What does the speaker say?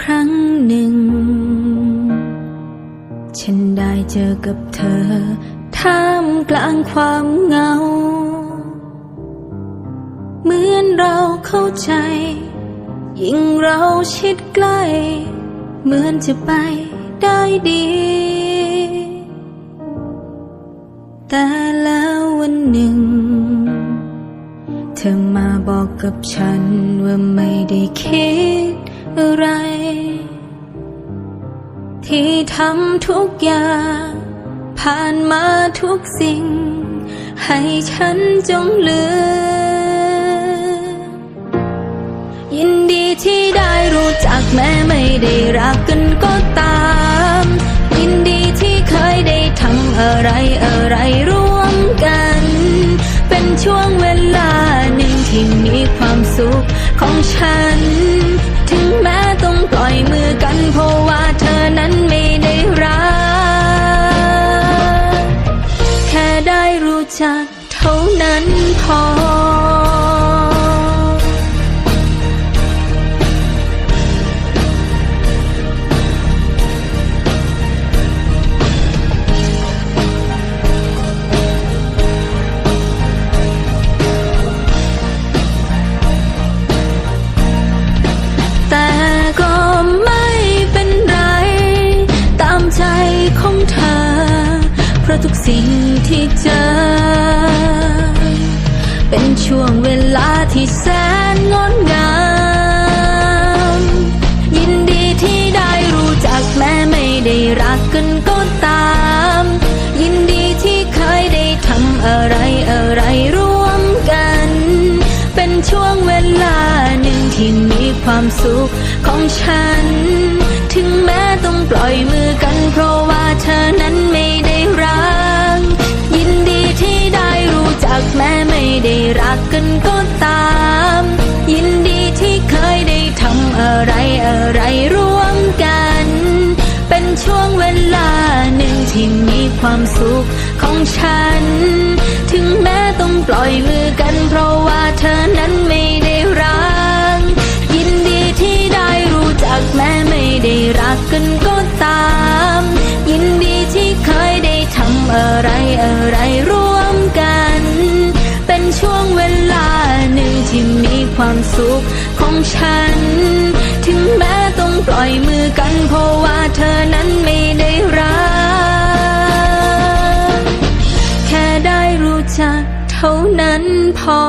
ครั้งหนึ่ง ฉันได้เจอกับเธอ ท่ามกลางความเหงา เหมือนเราเข้าใจ ยิ่งเราชิดใกล้ เหมือนจะไปได้ดี แต่แล้ววันหนึ่ง เธอมาบอกกับฉันว่าไม่ได้คิด อะไร ที่ทำทุกอย่าง ผ่านมาทุกสิ่ง ให้ฉันจงลืมยินดีที่ได้รู้จักแม้ไม่ได้รักกันก็ตาม ยินดีที่เคยได้ทำอะไรอะไรร่วมกัน เป็นช่วงเวลาหนึ่งที่มีความสุขของฉัน ถึงแม้ต้องปล่อยมือกันเพราะว่าเธอนั้นไม่ได้รัก แค่ได้รู้จักเท่านั้นพอ ราะทุกสิ่งที่เจอ เป็นช่วงเวลาที่แสนงดงาม ยินดีที่ได้รู้จักแม้ไม่ได้รักกันก็ตาม ยินดีที่เคยได้ทำอะไรอะไรร่วมกัน เป็นช่วงเวลาหนึ่งที่มีความสุขของฉัน ได้รักกันก็ตาม ยินดีที่เคยได้ทำอะไรอะไรร่วมกัน เป็นช่วงเวลาหนึ่งที่มีความสุขของฉัน ถึงแม้ต้องปล่อยมือกันเพราะว่าเธอนั้นไม่ได้รัก ยินดีที่ได้รู้จักแม้ไม่ได้รักกันก็ตาม ยินดีที่เคยได้ทำอะไร ความสุขของฉัน ถึงแม้ต้องปล่อยมือกันเพราะว่าเธอนั้นไม่ได้รัก แค่ได้รู้จักเท่านั้นพอ